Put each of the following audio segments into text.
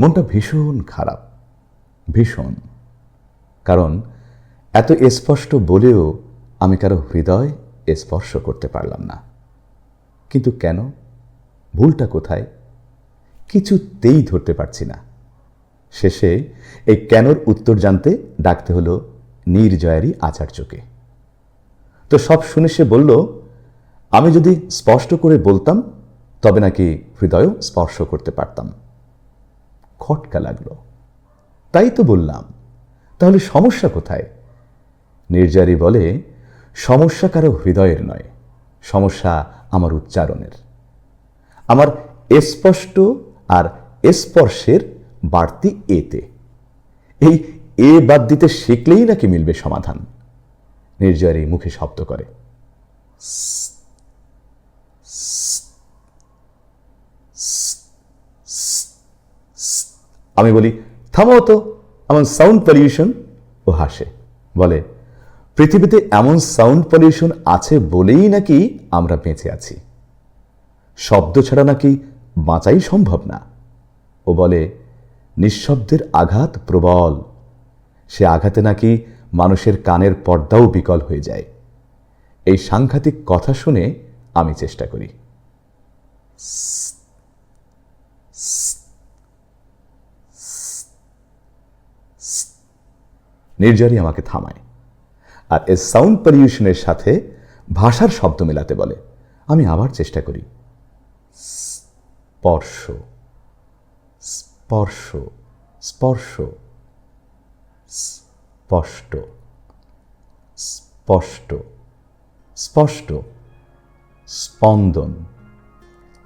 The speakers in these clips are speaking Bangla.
মনটা ভীষণ খারাপ, ভীষণ। কারণ এত স্পষ্ট বলেও আমি কারও হৃদয় স্পর্শ করতে পারলাম না। কিন্তু কেন? ভুলটা কোথায়? কিছুতেই ধরতে পারছি না। শেষে এই কেনর উত্তর জানতে ডাকতে হলো নির্জয়ারই আচার্যকে। তো সব শুনে সে বলল, আমি যদি স্পষ্ট করে বলতাম, তবে নাকি হৃদয়ও স্পর্শ করতে পারতাম। খটকা লাগল। তাই তো বললাম, তাহলে সমস্যা কোথায়? নির্জারি বলে, সমস্যা কারও হৃদয়ের নয়, সমস্যা আমার উচ্চারণের। আমার স্পষ্ট আর স্পর্শের বাড়তি এতে। এই এ বাদ দিতে শিখলেই নাকি মিলবে সমাধান। নির্জয়ারি মুখে শব্দ করে আমি বলি, থামো তো। এমন সাউন্ড পলিউশন ও হাসে। বলে, পৃথিবীতে এমন সাউন্ড পলিউশন আছে বলেই নাকি আমরা বেঁচে আছি। শব্দ ছাড়া নাকি বাঁচাই সম্ভব না। ও বলে, নিঃশব্দের আঘাত প্রবল। সে আঘাতে নাকি মানুষের কানের পর্দাও বিকল হয়ে যায়। এই সাংঘাতিক কথা শুনে আমি চেষ্টা করি। নির্জারি আমাকে থামায়। আর এ সাউন্ড পলিউশনের সাথে ভাষার শব্দ মেলাতে বলে, আমি আবার চেষ্টা করি। স্পর্শ স্পর্শ স্পর্শ, স্পষ্ট স্পষ্ট স্পষ্ট, স্পন্দন,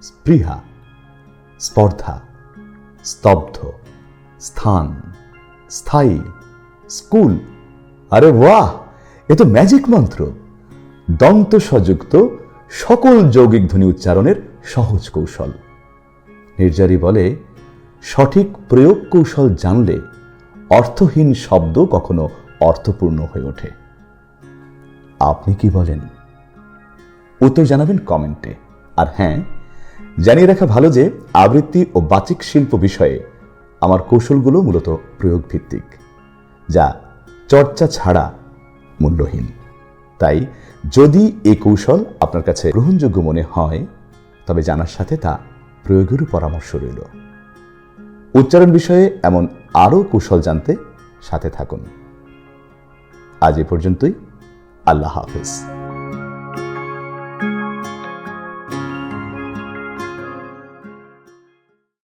স্পৃহা, স্পর্ধা, স্তব্ধ, স্থান, স্থায়ী। স্কুল। আরে বাহ, এ তো ম্যাজিক মন্ত্র। দন্ত সযুক্ত সকল যৌগিক ধ্বনি উচ্চারণের সহজ কৌশল। নির্জারি বলে, সঠিক প্রয়োগ কৌশল জানলে অর্থহীন শব্দ কখনো অর্থপূর্ণ হয়ে ওঠে। আপনি কি বলেন? উত্তর জানাবেন কমেন্টে। আর হ্যাঁ জানিয়ে রাখা ভালো যে আবৃত্তি ও বাচিক শিল্প বিষয়ে আমার কৌশলগুলো মূলত প্রয়োগ ভিত্তিক যা চর্চা ছাড়া মূল্যহীন। তাই যদি এ কৌশল আপনার কাছে গ্রহণযোগ্য মনে হয়, তবে জানার সাথে তা প্রয়োগেরও পরামর্শ রইল। উচ্চারণ বিষয়ে এমন আরও কৌশল জানতে সাথে থাকুন। আজ এ পর্যন্তই। আল্লাহ হাফিজ।